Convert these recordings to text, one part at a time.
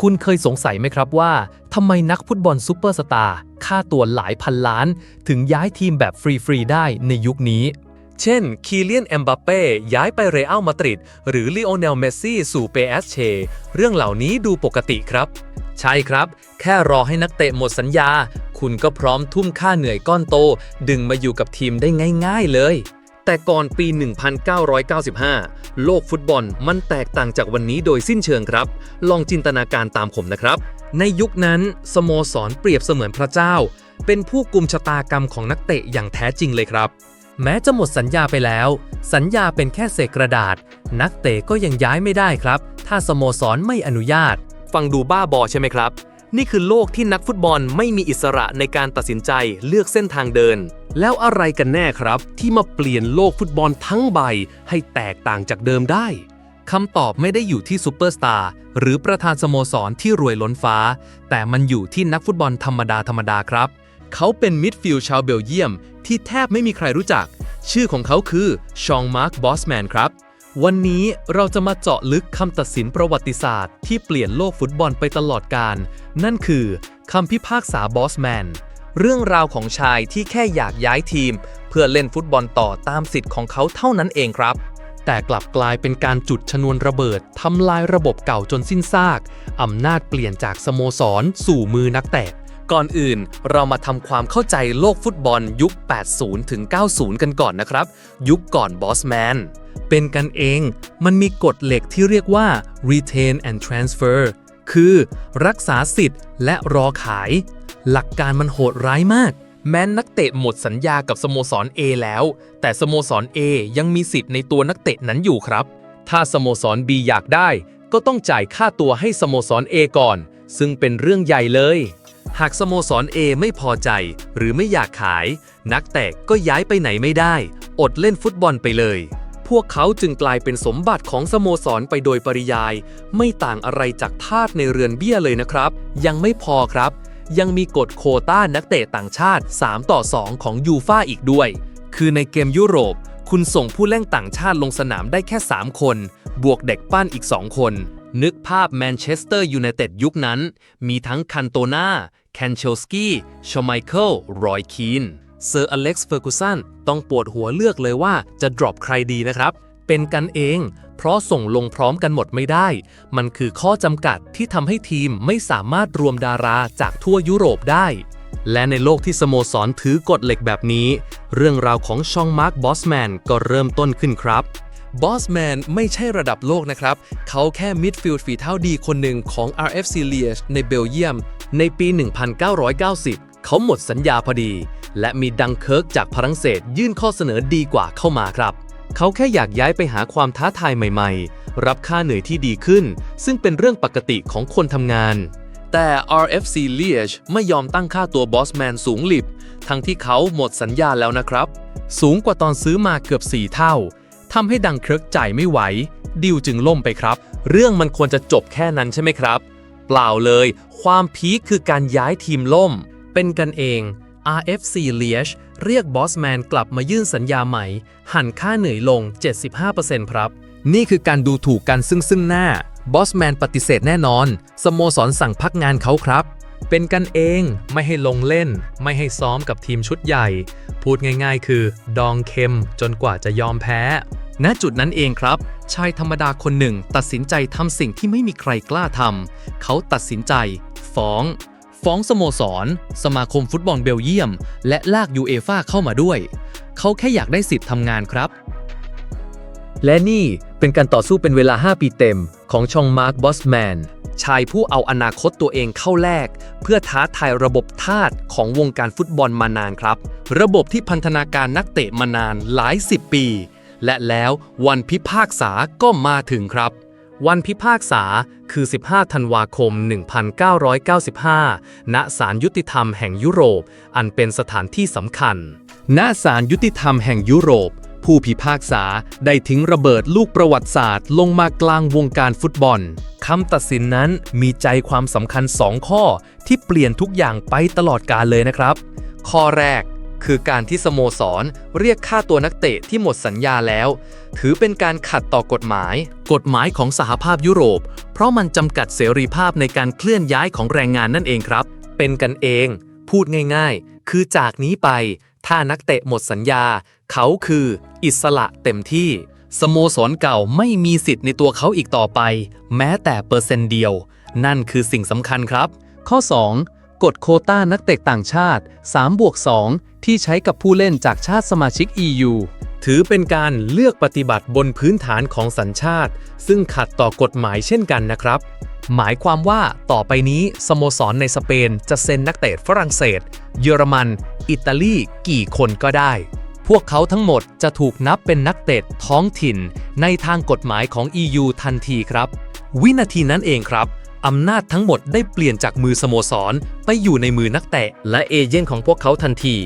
คุณเคยสงสัยไหมครับว่าทำไมนักฟุตบอลซูเปอร์สตาร์ค่าตัวหลายพันล้าน ถึงย้ายทีมแบบฟรี ๆ ได้ในยุคนี้ เช่น คีเลียน เอมบัปเป้ ย้ายไปเรอัลมาดริดหรือลีโอเนล เมสซี่ สู่เปเอสเชเรื่องเหล่านี้ดูปกติครับ ใช่ครับ แค่รอให้นักเตะหมดสัญญา คุณก็พร้อมทุ่มค่าเหนื่อยก้อนโต ดึงมาอยู่กับทีมได้ง่าย ๆ เลย แต่ก่อนปี 1995 โลกฟุตบอลมันแตกต่างจากวันนี้โดยสิ้นเชิงครับ ลองจินตนาการตามผมนะครับ ในยุคนั้น สโมสรเปรียบเสมือนพระเจ้า เป็นผู้กุมชะตากรรมของนักเตะอย่างแท้จริงเลยครับ แม้จะหมดสัญญาไปแล้ว สัญญาเป็นแค่เศษกระดาษ นักเตะก็ยังย้ายไม่ได้ครับ ถ้าสโมสรไม่อนุญาต ฟังดูบ้าบอใช่ไหมครับ นี่คือโลกที่นักฟุตบอลไม่มีอิสระในการตัดสินใจเลือกเส้นทางเดิน แล้วอะไรกันแน่ครับ ที่มาเปลี่ยนโลกฟุตบอลทั้งใบให้แตกต่างจากเดิมได้คำตอบไม่ได้อยู่ที่ซูเปอร์สตาร์หรือประธานสโมสรที่รวยล้นฟ้า แต่มันอยู่ที่นักฟุตบอลธรรมดาธรรมดาครับ เขาเป็นมิดฟิลด์ชาวเบลเยียม ที่แทบไม่มีใครรู้จัก ชื่อของเขาคือชองมาร์คบอสแมนครับ วันนี้เราจะมาเจาะลึกคำตัดสินประวัติศาสตร์ที่เปลี่ยนโลกฟุตบอลไปตลอดกาลนั่นคือคำพิพากษาบอสแมน เรื่องราวของชายที่แค่อยากย้ายทีม เพื่อเล่นฟุตบอลต่อตามสิทธิ์ของเขาเท่านั้นเองครับ แต่กลับกลายเป็นการจุดชนวนระเบิดทำลายระบบเก่าจนสิ้นซากอำนาจเปลี่ยนจากสโมสรสู่มือนักเตะ ก่อนอื่น เรามาทำความเข้าใจโลกฟุตบอลยุค 80 ถึง 90 กันก่อนนะครับ ยุคก่อนบอสแมน เป็นกันเอง มันมีกฎเหล็กที่เรียกว่า retain and transfer คือรักษาสิทธิ์และรอขาย หลักการมันโหดร้ายมาก แม้นักเตะหมดสัญญากับสโมสร A แล้ว แต่สโมสร A ยังมีสิทธิ์ในตัวนักเตะนั้นอยู่ครับ ถ้าสโมสร B อยากได้ ก็ต้องจ่ายค่าตัวให้สโมสร A ก่อน ซึ่งเป็นเรื่องใหญ่เลย หากสโมสร A ไม่พอใจ หรือไม่อยากขาย นักเตะก็ย้ายไปไหนไม่ได้ อดเล่นฟุตบอลไปเลย พวกเขาจึงกลายเป็นสมบัติของสโมสรไปโดยปริยาย ไม่ต่างอะไรจากทาสในเรือนเบี้ยเลยนะครับ ยังไม่พอครับ ยังมีกฎโคต้านักเตะต่างชาติ 3 ต่อ 2 ของยูฟ่าอีกด้วย คือในเกมยุโรป คุณส่งผู้เล่นต่างชาติลงสนามได้แค่ 3 คน บวกเด็กปั้นอีก 2 คนนึกภาพแมนเชสเตอร์ยูไนเต็ดยุคนั้น มีทั้งคันโตนา แคนเชลสกี้ชไมเคิลรอยคีนเซอร์อเล็กซ์เฟอร์กูสันต้องปวดหัวเลือกเลยว่าจะดรอปใครดีนะครับ เป็นกันเอง เพราะส่งลงพร้อมกันหมดไม่ได้ มันคือข้อจำกัดที่ทำให้ทีมไม่สามารถรวมดาราจากทั่วยุโรปได้ และในโลกที่สโมสรถือกฎเหล็กแบบนี้ เรื่องราวของชองมาร์คบอสแมนก็เริ่มต้นขึ้นครับบอสแมนไม่ใช่ระดับโลกนะครับ เขาแค่มิดฟิลด์ฝีเท้าดีคนหนึ่งของ RFC Liège ในเบลเยียม ในปี 1990 เขาหมดสัญญาพอดี และมีดังเคิร์กจากฝรั่งเศสยื่นข้อเสนอดีกว่าเข้ามาครับ เขาแค่อยากย้ายไปหาความท้าทายใหม่ๆ รับค่าเหนื่อยที่ดีขึ้น ซึ่งเป็นเรื่องปกติของคนทำงาน แต่ RFC Liège ไม่ยอมตั้งค่าตัวบอสแมนสูงหลิบ ทั้งที่เขาหมดสัญญาแล้วนะครับ สูงกว่าตอนซื้อมาเกือบ 4 เท่าทำให้ดังเคิร์กจ่ายไม่ไหวดิวจึงล่มไปครับ เรื่องมันควรจะจบแค่นั้นใช่ไหมครับ เปล่าเลย ความพีคคือการย้ายทีมล่ม เป็นกันเอง RFC Liège เรียกบอสแมนกลับมายื่นสัญญาใหม่ หันค่าเหนื่อยลง 75%ครับ นี่คือการดูถูกกันซึ่งซึ่งหน้าบอสแมนปฏิเสธแน่นอน สโมสรสั่งพักงานเขาครับ เป็นกันเองไม่ให้ลงเล่น ไม่ให้ซ้อมกับทีมชุดใหญ่ พูดง่ายๆ คือ ดองเค็มจนกว่าจะยอมแพ้ ณจุดนั้นเองครับ ชายธรรมดาคนหนึ่งตัดสินใจทำสิ่งที่ไม่มีใครกล้าทำเขาตัดสินใจ ฟ้อง ฟ้องสโมสร สมาคมฟุตบอลเบลเยียม และลากยูเอฟ่าเข้ามาด้วย เขาแค่อยากได้สิทธิ์ทำงานครับ และนี่เป็นการต่อสู้เป็นเวลา 5 ปีเต็ม ของชองมาร์คบอสแมนชายผู้เอาอนาคตตัวเองเข้าแลกเพื่อท้าทายระบบทาสของวงการฟุตบอลมานานครับ ระบบที่พันธนาการนักเตะมานานหลายสิบปี และแล้ววันพิพากษาก็มาถึงครับ วันพิพากษาคือ 15 ธันวาคม 1995 ณ ศาลยุติธรรมแห่งยุโรป อันเป็นสถานที่สำคัญ ณ ศาลยุติธรรมแห่งยุโรป ผู้พิพากษาได้ทิ้งระเบิดลูกประวัติศาสตร์ ลงมากลางวงการฟุตบอลคำตัดสินนั้นมีใจความสำคัญ 2 ข้อที่เปลี่ยนทุกอย่างไปตลอดกาลเลยนะครับ ข้อแรก คือการที่สโมสรเรียกค่าตัวนักเตะที่หมดสัญญาแล้ว ถือเป็นการขัดต่อกฎหมาย กฎหมายของสหภาพยุโรป เพราะมันจำกัดเสรีภาพในการเคลื่อนย้ายของแรงงานนั่นเองครับ เป็นกันเอง พูดง่ายๆ คือจากนี้ไป ถ้านักเตะหมดสัญญา เขาคืออิสระเต็มที่ สโมสรเก่าไม่มีสิทธิ์ในตัวเขาอีกต่อไป แม้แต่เปอร์เซนต์เดียว นั่นคือสิ่งสำคัญครับ ข้อ 2 กฎโคต้านักเตะต่างชาติ 3 บวก 2 ที่ใช้กับผู้เล่นจากชาติสมาชิก EU ถือเป็นการเลือกปฏิบัติบนพื้นฐานของสัญชาติ ซึ่งขัดต่อกฎหมายเช่นกันนะครับ หมายความว่าต่อไปนี้สโมสรในสเปนจะเซ็นนักเตะฝรั่งเศส เยอรมัน อิตาลีกี่คนก็ได้ พวกเขาทั้งหมดจะถูกนับเป็นนักเตะท้องถิ่น ในทางกฎหมายของ EU ทันทีครับ วินาทีนั้นเองครับอำนาจทั้งหมดได้เปลี่ยนจากมือสโมสร ไปอยู่ในมือนักเตะ และเอเย่นของพวกเขาทันที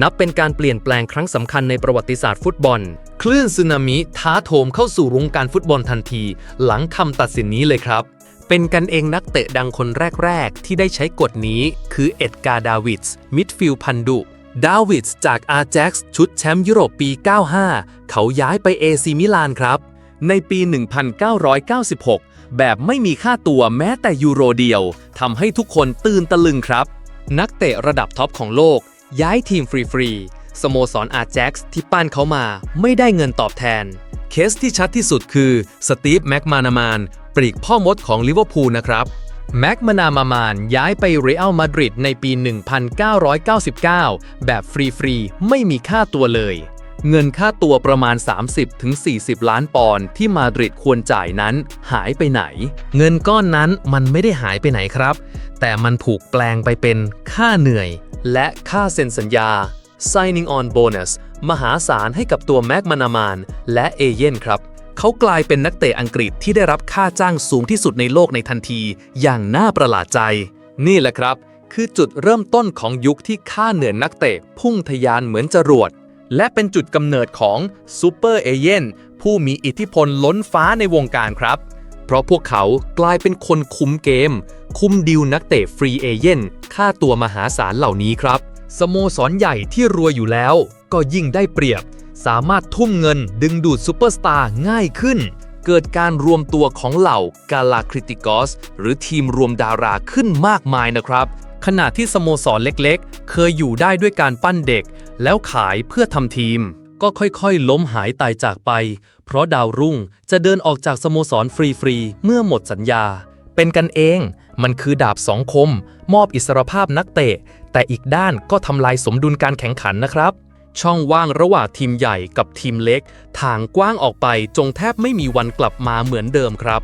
นับเป็นการเปลี่ยนแปลงครั้งสำคัญในประวัติศาสตร์ฟุตบอล คลื่นสึนามิท้าโถมเข้าสู่วงการฟุตบอลทันที หลังคำตัดสินนี้เลยครับ เป็นกันเองนักเตะดังคนแรก ๆ ที่ได้ใช้กฎนี้คือเอ็ดการ์ดาวิดส์มิดฟิลด์พันดุดาวิดส์จากอาแจ็กซ์ชุดแชมป์ยุโรปปี 95 เขาย้ายไปเอซีมิลานครับ ในปี 1996 แบบไม่มีค่าตัวแม้แต่ยูโรเดียวทำให้ทุกคนตื่นตะลึงครับ นักเตะระดับท็อปของโลก ย้ายทีมฟรีๆสโมสรอาแจ็กซ์ที่ปั้นเขามาไม่ได้เงินตอบแทน เคสที่ชัดที่สุดคือสตีฟแม็กมานามานปลีกพ่อมดของลิเวอร์พูลนะครับแม็กมานามามานย้ายไปเรอัลมาดริดในปี 1999 แบบฟรีๆไม่มีค่าตัวเลย เงินค่าตัวประมาณ 30-40 ล้านปอนด์ที่มาดริดควรจ่ายนั้นหายไปไหน เงินก้อนนั้นมันไม่ได้หายไปไหนครับ แต่มันถูกแปลงไปเป็นค่าเหนื่อย และค่าเซ็นสัญญา signing on bonus มหาศาลให้กับตัวแม็กมานามาน และเอเย่นครับ เขากลายเป็นนักเตะอังกฤษที่ได้รับค่าจ้างสูงที่สุดในโลกในทันที อย่างน่าประหลาดใจ นี่แหละครับ คือจุดเริ่มต้นของยุคที่ค่าเหนื่อยนักเตะพุ่งทะยานเหมือนจรวด และเป็นจุดกำเนิดของซูเปอร์เอเย่นผู้มีอิทธิพลล้นฟ้าในวงการครับ เพราะพวกเขากลายเป็นคนคุมเกม คุมดิวนักเตะฟรีเอเย่นค่าตัวมหาศาลเหล่านี้ครับ สโมสรใหญ่ที่รวยอยู่แล้ว ก็ยิ่งได้เปรียบ สามารถทุ่มเงินดึงดูดซูเปอร์สตาร์ง่ายขึ้น เกิดการรวมตัวของเหล่ากาลาคริติกอสหรือทีมรวมดาราขึ้นมากมายนะครับ ขณะที่สโมสรเล็กๆ เคยอยู่ได้ด้วยการปั้นเด็กแล้วขายเพื่อทำทีม ก็ค่อยๆ ล้มหายตายจากไป เพราะดาวรุ่งจะเดินออกจากสโมสรฟรีๆ เมื่อหมดสัญญา เป็นกันเอง มันคือดาบสองคม มอบอิสรภาพนักเตะ แต่อีกด้านก็ทำลายสมดุลการแข่งขันนะครับ ช่องว่างระหว่างทีมใหญ่กับทีมเล็ก ทางกว้างออกไปจงแทบไม่มีวันกลับมาเหมือนเดิมครับ